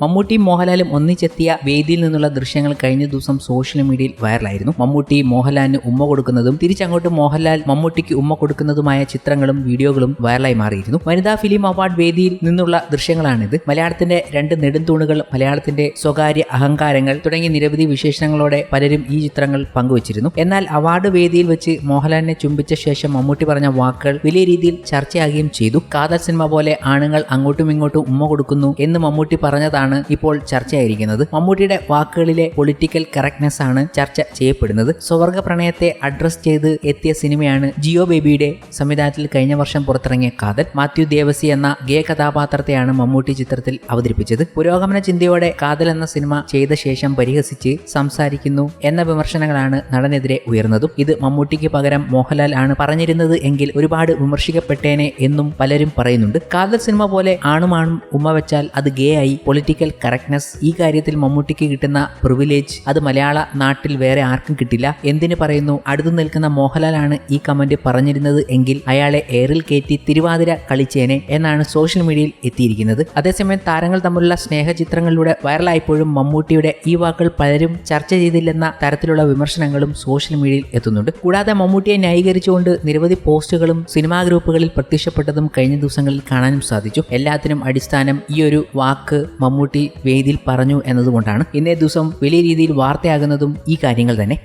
മമ്മൂട്ടിയും മോഹൻലാലും ഒന്നിച്ചെത്തിയ വേദിയിൽ നിന്നുള്ള ദൃശ്യങ്ങൾ കഴിഞ്ഞ ദിവസം സോഷ്യൽ മീഡിയയിൽ വൈറലായിരുന്നു. മമ്മൂട്ടി മോഹൻലാലിന് ഉമ്മ കൊടുക്കുന്നതും തിരിച്ചങ്ങോട്ട് മോഹൻലാൽ മമ്മൂട്ടിക്ക് ഉമ്മ കൊടുക്കുന്നതുമായ ചിത്രങ്ങളും വീഡിയോകളും വൈറലായി മാറിയിരുന്നു. വനിതാ ഫിലിം അവാർഡ് വേദിയിൽ നിന്നുള്ള ദൃശ്യങ്ങളാണിത്. മലയാളത്തിന്റെ രണ്ട് നെടുംതൂണുകൾ മലയാളത്തിന്റെ സ്വകാര്യ അഹങ്കാരങ്ങൾ തുടങ്ങിയ നിരവധി വിശേഷണങ്ങളോടെ പലരും ഈ ചിത്രങ്ങൾ പങ്കുവച്ചിരുന്നു. എന്നാൽ അവാർഡ് വേദിയിൽ വെച്ച് മോഹൻലാലിനെ ചുംബിച്ച ശേഷം മമ്മൂട്ടി പറഞ്ഞ വാക്കുകൾ വലിയ രീതിയിൽ ചർച്ചയാകുകയും ചെയ്തു. കാതൽ സിനിമ പോലെ ആണുങ്ങൾ അങ്ങോട്ടും ഇങ്ങോട്ടും ഉമ്മ കൊടുക്കുന്നു എന്ന് മമ്മൂട്ടി പറഞ്ഞതാണ് ഇപ്പോൾ ചർച്ചയായിരിക്കുന്നത്. മമ്മൂട്ടിയുടെ വാക്കുകളിലെ പൊളിറ്റിക്കൽ കറക്റ്റ്നെസ് ആണ് ചർച്ച ചെയ്യപ്പെടുന്നത്. സ്വർഗ പ്രണയത്തെ അഡ്രസ് ചെയ്ത് എത്തിയ സിനിമയാണ് ജിയോ ബേബിയുടെ സംവിധാനത്തിൽ കഴിഞ്ഞ വർഷം പുറത്തിറങ്ങിയ കാതൽ. മാത്യു ദേവസി എന്ന ഗേ കഥാപാത്രത്തെയാണ് മമ്മൂട്ടി ചിത്രത്തിൽ അവതരിപ്പിച്ചത്. പുരോഗമന ചിന്തയോടെ കാതൽ എന്ന സിനിമ ചെയ്ത ശേഷം പരിഹസിച്ച് സംസാരിക്കുന്നു എന്ന വിമർശനങ്ങളാണ് നടനെതിരെ ഉയർന്നതും. ഇത് മമ്മൂട്ടിക്ക് പകരം മോഹൻലാൽ ആണ് പറഞ്ഞിരുന്നത് എങ്കിൽ ഒരുപാട് വിമർശിക്കപ്പെട്ടേനെ എന്നും പലരും പറയുന്നുണ്ട്. കാതൽ സിനിമ പോലെ ആണുമാണും ഉമ്മ വെച്ചാൽ അത് ഗേ ആയി കറക്റ്റ്നെസ് ഈ കാര്യത്തിൽ മമ്മൂട്ടിക്ക് കിട്ടുന്ന പ്രിവിലേജ് അത് മലയാള നാട്ടിൽ വേറെ ആർക്കും കിട്ടില്ല. എന്തിന് പറയുന്നു? അടുത്തു നിൽക്കുന്ന മോഹൻലാലാണ് ഈ കമന്റ് പറഞ്ഞിരുന്നത് എങ്കിൽ അയാളെ എയറിൽ കയറ്റി തിരുവാതിര കളിച്ചേനെ എന്നാണ് സോഷ്യൽ മീഡിയയിൽ എത്തിയിരിക്കുന്നത്. അതേസമയം താരങ്ങൾ തമ്മിലുള്ള സ്നേഹ സ്നേഹചിത്രങ്ങളിലൂടെ വൈറലായപ്പോഴും മമ്മൂട്ടിയുടെ ഈ വാക്കുകൾ പലരും ചർച്ച ചെയ്തില്ലെന്ന തരത്തിലുള്ള വിമർശനങ്ങളും സോഷ്യൽ മീഡിയയിൽ എത്തുന്നുണ്ട്. കൂടാതെ മമ്മൂട്ടിയെ ന്യായീകരിച്ചുകൊണ്ട് നിരവധി പോസ്റ്റുകളും സിനിമാ ഗ്രൂപ്പുകളിൽ പ്രത്യക്ഷപ്പെട്ടതും കഴിഞ്ഞ ദിവസങ്ങളിൽ കാണാനും സാധിച്ചു. എല്ലാത്തിനും അടിസ്ഥാനം ഈ ഒരു വാക്ക് മമ്മൂട്ടി വേദിയിൽ പറഞ്ഞു എന്നതുകൊണ്ടാണ് ഇന്നേ ദിവസം വലിയ രീതിയിൽ വാർത്തയാകുന്നതും ഈ കാര്യങ്ങൾ തന്നെ.